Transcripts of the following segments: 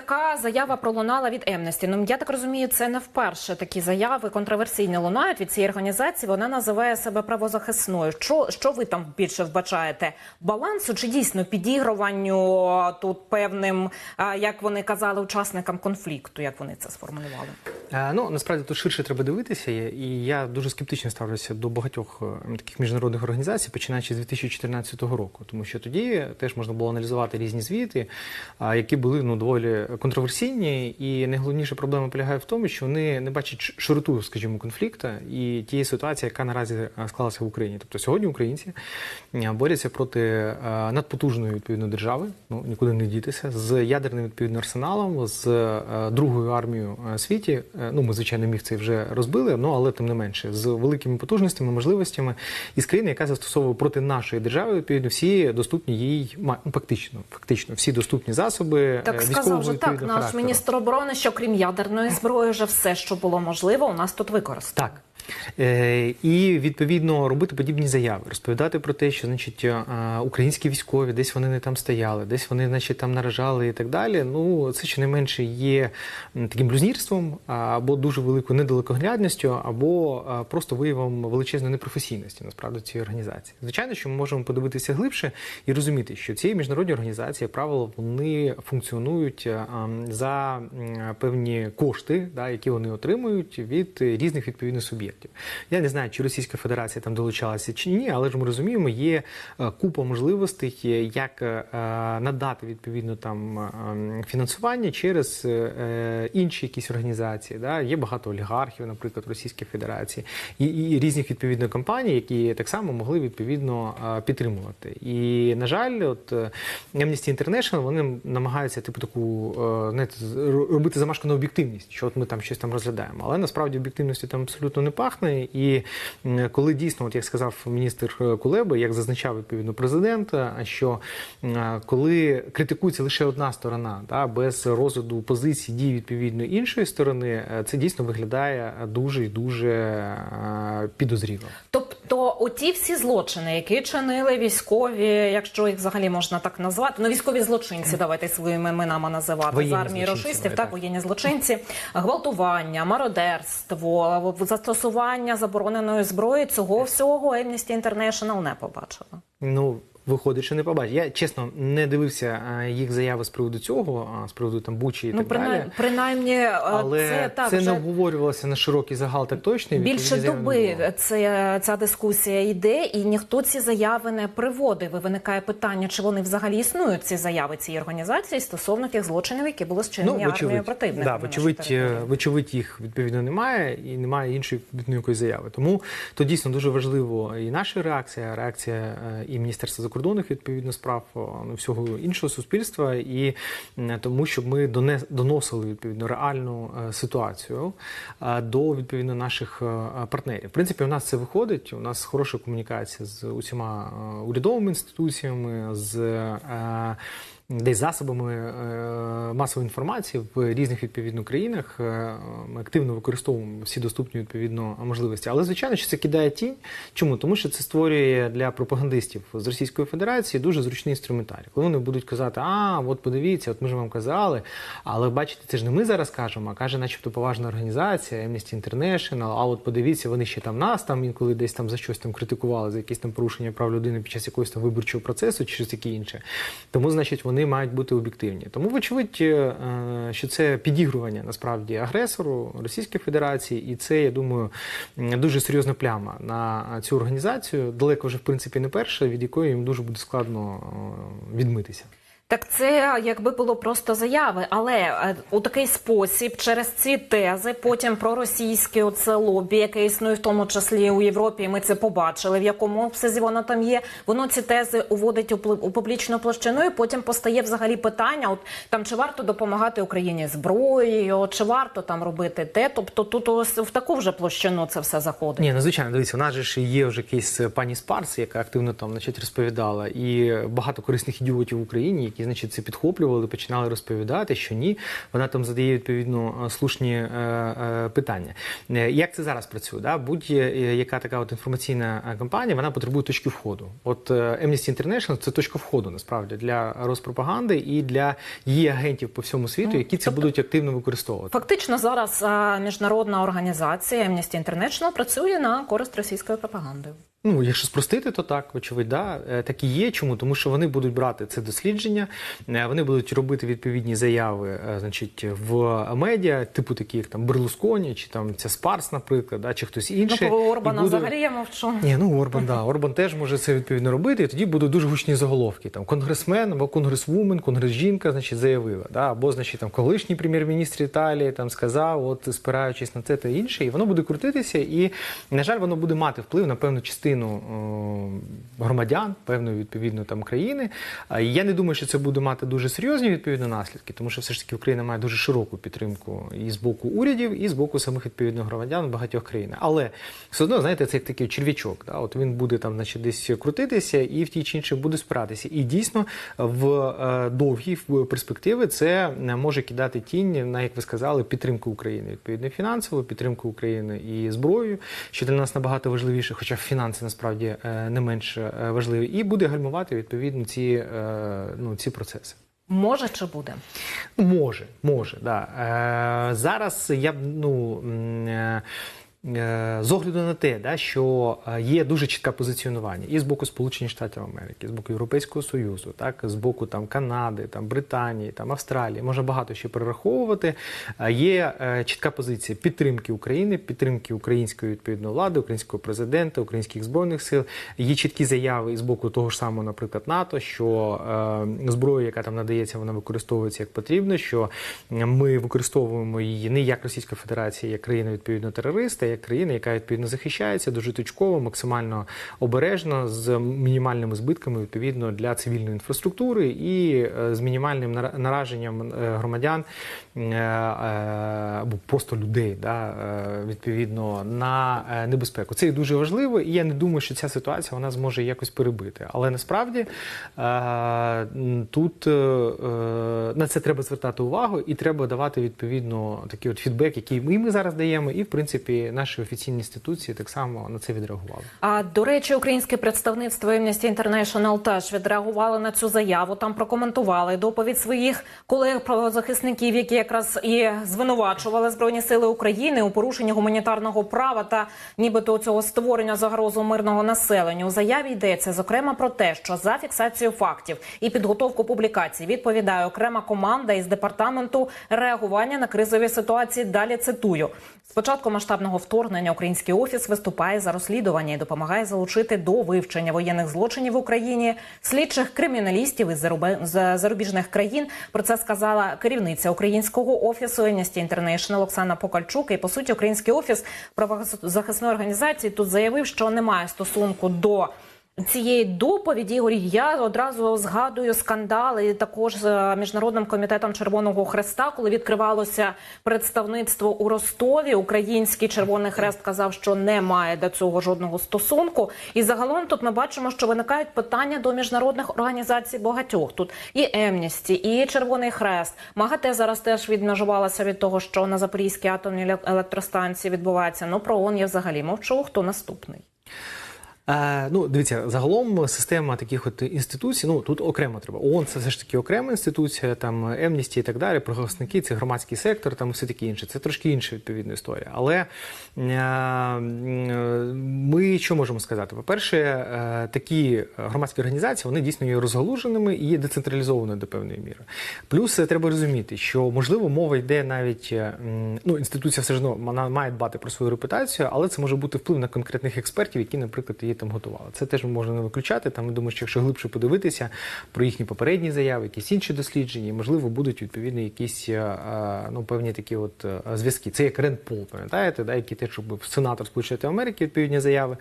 така заява пролунала від Емнесті. Ну я так розумію, це не вперше такі заяви контроверсійні лунають від цієї організації. Вона називає себе правозахисною. Що, що ви там більше вбачаєте? Балансу чи дійсно підігруванню тут певним, як вони казали, учасникам конфлікту, як вони це сформулювали? Е, Ну насправді тут ширше треба дивитися, і я дуже скептично ставлюся до багатьох е, таких міжнародних організацій, починаючи з 2014 року, тому що тоді теж можна було аналізувати різні звіти, які були ну доволі контроверсійні. І найголовніша проблема полягає в тому, що вони не бачать широту, скажімо, конфлікту і тієї ситуації, яка наразі е, склалася в Україні. Тобто сьогодні українці е, борються проти е, надпотужної відповідно держави, ну нікуди не дітися, з ядерним відповідно арсеналом, з другою армією світі. Ну, ми звичайно міг це вже розбили, ну але тим не менше, з великими потужностями, можливостями і з країни, яка застосовує проти нашої держави відповідно всі доступні їй ну, фактично, фактично всі доступні засоби Так сказав військового так, наш характеру. міністр оборони, що крім ядерної зброї, вже все, що було можливо, у нас тут використано. Так. Е, і відповідно робити подібні заяви, розповідати про те, що значить е, українські військові десь вони не там стояли, десь вони, значить, там наражали і так далі. Ну це щонайменше є таким блюзнірством або дуже великою недалекоглядністю, або просто виявом величезної непрофесійності насправді цієї організації. Звичайно, що ми можемо подивитися глибше і розуміти, що ці міжнародні організації, як правило, вони функціонують за певні кошти, да, які вони отримують від різних відповідних суб'єктів. Я не знаю, чи Російська Федерація там долучалася чи ні, але ж ми розуміємо, є е, купа можливостей, е, як е, надати відповідно там е, фінансування через е, інші якісь організації. Да? Є багато олігархів, наприклад, в Російській Федерації, і, і різних відповідно компаній, які так само могли відповідно е, підтримувати. І на жаль, от е, Amnesty International, вони намагаються типу таку е, знаєте, робити замашку на об'єктивність, що от ми там щось там розглядаємо. Але насправді об'єктивності там абсолютно не пахне. І коли дійсно, от як сказав міністр Кулеби, як зазначав відповідно президент, е, що коли критикується лише одна сторона, да, без розгляду позицій дій відповідно іншої сторони, е, це дійсно виглядає дуже і дуже е, підозріло. Тобто, оті всі злочини, які чинили військові, якщо їх взагалі можна так назвати, ну військові злочинці, давайте своїми іменами називати Воєнні з армії рошистів рашистів, так так. воєнні злочинці, гвалтування, мародерство, застосування забороненої зброї. Цього всього Amnesty International не побачила. Ну, виходить, що не побачив. Я чесно не дивився е, їх заяви з приводу цього, з приводу там Бучі і Ну так принаймні, далі. принаймні, е, Але це це, так не обговорювалося на широкий загал, так точно. Більше доби це ця дискусія йде, і ніхто ці заяви не приводив. І виникає питання, чи вони взагалі існують ці заяви цієї організації стосовно тих злочинів, які були вчинені армією противника. да, вочевидь, е, вочевидь, їх відповідно немає, і немає іншої відповідної якоїсь заяви. Тому то дійсно дуже важливо і наша реакція, реакція е, і Міністерства закордонних відповідно справ ну, всього іншого суспільства, і тому, щоб ми доносили відповідно реальну е, ситуацію е, до відповідно наших е, партнерів. В принципі, у нас це виходить. У нас хороша комунікація з усіма урядовими інституціями, з десь засобами е, масової інформації в різних відповідно країнах. Е, Ми активно використовуємо всі доступні відповідно можливості. Але звичайно, що це кидає тінь. Чому? Тому що це створює для пропагандистів з Російської Федерації дуже зручний інструментарій. Коли вони будуть казати, а от подивіться, от ми ж вам казали. Але бачите, це ж не ми зараз кажемо, а каже, начебто поважна організація Amnesty International, А от подивіться, вони ще там нас там інколи десь там за щось там критикували, за якісь там порушення прав людини під час якогось там виборчого процесу чи щось таке інше. Тому, значить, вони мають бути об'єктивні. Тому, вочевидь, е, що це підігрування насправді агресору Російської Федерації, і це, я думаю, дуже серйозна пляма на цю організацію. Далеко вже в принципі не перша, від якої їм дуже буде складно е, відмитися. Так це якби було просто заяви, але е, у такий спосіб, через ці тези, потім проросійське оце лобі, яке існує в тому числі у Європі. Ми це побачили, в якому обсязі воно там є. Воно ці тези уводить у публічну площину, і потім постає взагалі питання: от там чи варто допомагати Україні зброєю, чи варто там робити те. Тобто тут ось в таку вже площину це все заходить. Ні, ну звичайно, дивіться, у нас же ж є вже кейс пані Спарс, яка активно там значить, розповідала, і багато корисних ідіотів в Україні, які значить це підхоплювали, починали розповідати, що ні, вона там задає відповідно е, слушні е, е, питання. Як це зараз працює? Да? Будь-яка така от інформаційна кампанія, вона потребує точки входу. От Amnesty International – це точка входу насправді для розпропаганди і для її агентів по всьому світу, які це тобто- будуть активно використовувати. Фактично зараз міжнародна організація Amnesty International працює на користь російської пропаганди. Ну, якщо спростити, то так, очевидь, да, е, так і є. Чому? Тому що вони будуть брати це дослідження, е, вони будуть робити відповідні заяви, е, значить, в медіа, типу такі, як там Берлусконі, чи там ця Спарс, наприклад, да, чи хтось інший. Ну, про Орбана буде- взагалі я мовчу. Ні, ну Орбан, да. Орбан теж може це відповідно робити, і тоді будуть дуже гучні заголовки. Там конгресмен або конгресвумен, конгрес-жінка, значить, заявила. Да? Або, значить, там колишній прем'єр-міністр Італії там сказав, от спираючись на це та інше, і воно буде крутитися, і, на жаль, воно буде мати вплив на певну частину е, громадян, певної відповідно там країни. Я не думаю, що це буде мати дуже серйозні відповідно наслідки, тому що все ж таки Україна має дуже широку підтримку і з боку урядів, і з боку самих відповідно громадян багатьох країнах. Але все одно, знаєте, це як такий черв'ячок. Да? От він буде там, значить, десь крутитися і в тій чи іншій буде спиратися. І дійсно в е, довгій перспективи це е, може кидати тінь на, як ви сказали, підтримку України, відповідно фінансову, підтримку України і зброєю, що для нас набагато важливіше, хоча фінанси насправді е, не менш важливо, і буде гальмувати відповідно ці, е, ну, ці процеси. Може чи буде? Може, може, да. Е, зараз я б ну. е, е, З огляду на те, да, що е, є дуже чітке позиціонування і з боку Сполучених Штатів Америки, з боку Європейського Союзу, так, з боку там, Канади, там, Британії, там, Австралії, можна багато ще перераховувати. Е, Є е, чітка позиція підтримки України, підтримки української відповідної влади, українського президента, українських збройних сил. Є чіткі заяви з боку того ж самого, наприклад, НАТО, що е, зброя, яка там надається, вона використовується як потрібно, що ми використовуємо її не як Російська Федерація, як країна відповідно терориста, країна, яка відповідно захищається дуже точково, максимально обережно, з мінімальними збитками відповідно для цивільної інфраструктури і е, з мінімальним нара- нараженням е, громадян е, або просто людей, да, відповідно на небезпеку. Це дуже важливо, і я не думаю, що ця ситуація вона зможе якось перебити. Але насправді тут на це треба звертати увагу, і треба давати відповідно такий от фідбек, який ми зараз даємо, і в принципі наші офіційні інституції так само на це відреагували. А до речі, українське представництво Amnesty International теж відреагувало на цю заяву. Там прокоментували доповідь своїх колег правозахисників, які якраз і звинувачували збройні сили України у порушенні гуманітарного права та нібито цього створення загрозу мирного населення. У заяві йдеться зокрема про те, що за фіксацію фактів і підготовку публікацій відповідає окрема команда із департаменту реагування на кризові ситуації. Далі цитую. З початку масштабного вторгнення український офіс виступає за розслідування і допомагає залучити до вивчення воєнних злочинів в Україні слідчих криміналістів із зарубіжних країн. Про це сказала керівниця українського офісу Amnesty International Оксана Покальчук. І по суті, український офіс правозахисної організації тут заявив, що немає стосунку до. Цієї доповіді Ігор, я одразу згадую скандали також з е, міжнародним комітетом Червоного Хреста, коли відкривалося представництво у Ростові. Український Червоний Хрест казав, що не має до цього жодного стосунку. І загалом тут ми бачимо, що виникають питання до міжнародних організацій багатьох. Тут і Емністі, і Червоний Хрест. МАГАТЕ зараз теж відмежувалася від того, що на Запорізькій атомній електростанції відбувається. Ну про ООН я взагалі мовчу. Хто наступний? Е, ну, дивіться, загалом система таких от інституцій, ну тут окремо треба. ООН це все ж таки окрема інституція, там Емністі і так далі, правозахисники, це громадський сектор, там все таке інше. Це трошки інша відповідна історія. Але е, ми що можемо сказати? По-перше, е, такі громадські організації вони дійсно є розгалуженими і є децентралізованою до певної міри. Плюс треба розуміти, що можливо мова йде навіть ну, інституція все ж одно має дбати про свою репутацію, але це може бути вплив на конкретних експертів, які, наприклад, її там готували. Це теж можна не виключати. Там я думаю, що якщо глибше подивитися про їхні попередні заяви, якісь інші дослідження, можливо, будуть відповідно якісь е, е, ну певні такі от е, зв'язки. Це як Ренд Пол, пам'ятаєте, да, який теж робив сенатор Сполучених Америки відповідні заяви.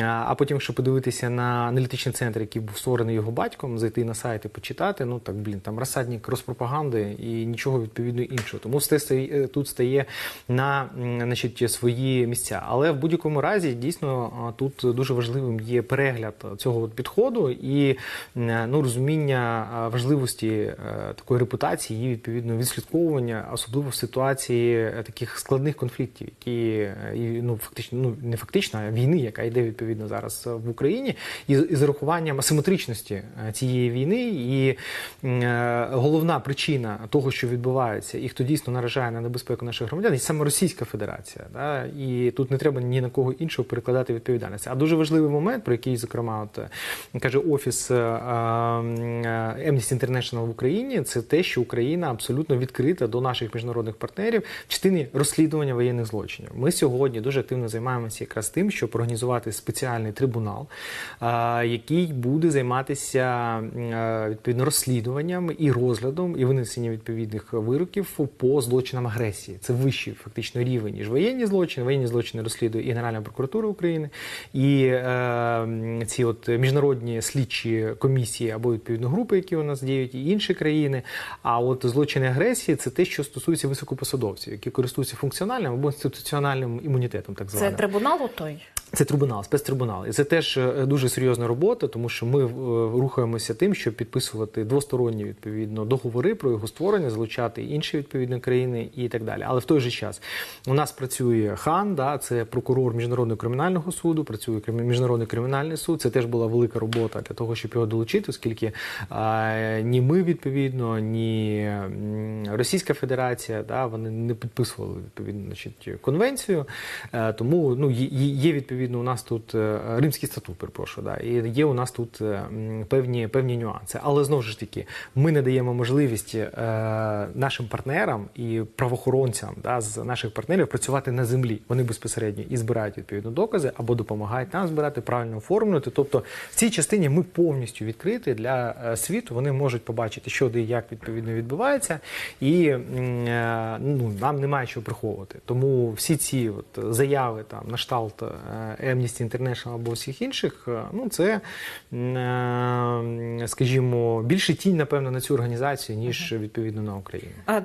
А потім, якщо подивитися на аналітичний центр, який був створений його батьком, зайти на сайт і почитати, ну так блін, там розсадник розпропаганди і нічого відповідно іншого. Тому все тут стає на значить, свої місця. Але в будь-якому разі дійсно тут дуже важливо. Важливим є перегляд цього підходу і е, ну, розуміння е, важливості е, такої репутації, її відповідно відслідковування, особливо в ситуації таких складних конфліктів, які ну фактично ну не фактично, а війни, яка йде відповідно зараз в Україні, і, з- і урахуванням асиметричності цієї війни. І головна причина того, що відбувається, і хто дійсно наражає на небезпеку наших громадян, є саме Російська Федерація. Да? І тут не треба ні на кого іншого перекладати відповідальність. А дуже важливий момент, про який, зокрема, от е, каже офіс е, е, Amnesty International в Україні, це те, що Україна абсолютно відкрита до наших міжнародних партнерів в частині розслідування воєнних злочинів. Ми сьогодні дуже активно займаємося якраз тим, щоб організувати спеціальний трибунал, який буде займатися відповідно розслідуванням і розглядом і винесенням відповідних вироків по злочинам агресії. Це вищий фактично рівень ніж воєнні злочини. Воєнні злочини розслідує і Генеральна прокуратура України, і е, ці от міжнародні слідчі комісії або відповідно групи, які у нас діють, і інші країни. А от злочини агресії це те, що стосується високопосадовців, які користуються функціональним або інституціональним імунітетом, так Це трибунал трибуналу той. Це трибунал, спецтрибунал. І це теж е, дуже серйозна робота, тому що ми е, рухаємося тим, щоб підписувати двосторонні відповідно договори про його створення, залучати інші відповідні країни і так далі. Але в той же час у нас працює хан, да, це прокурор міжнародного кримінального суду, працює міжнародний кримінальний суд. Це теж була велика робота для того, щоб його долучити, оскільки е, ні ми відповідно, ні Російська Федерація, да, вони не підписували відповідно значить, конвенцію. Е, тому ну є, є відповідно у нас тут е, римський статут, перепрошую, да, і є у нас тут е, певні певні нюанси. Але знову ж таки, ми не даємо можливість е, нашим партнерам і правоохоронцям да, з наших партнерів працювати на землі. Вони безпосередньо і збирають відповідно докази або допомагають нам збирати правильно оформлювати. Тобто в цій частині ми повністю відкриті для світу. Вони можуть побачити, що де як відповідно відбувається, і ну нам немає чого приховувати. Тому всі ці от заяви там на кшталт е, Amnesty International або всіх інших, е, ну це е, скажімо більше тінь, напевно, на цю організацію ніж відповідно на Україну. А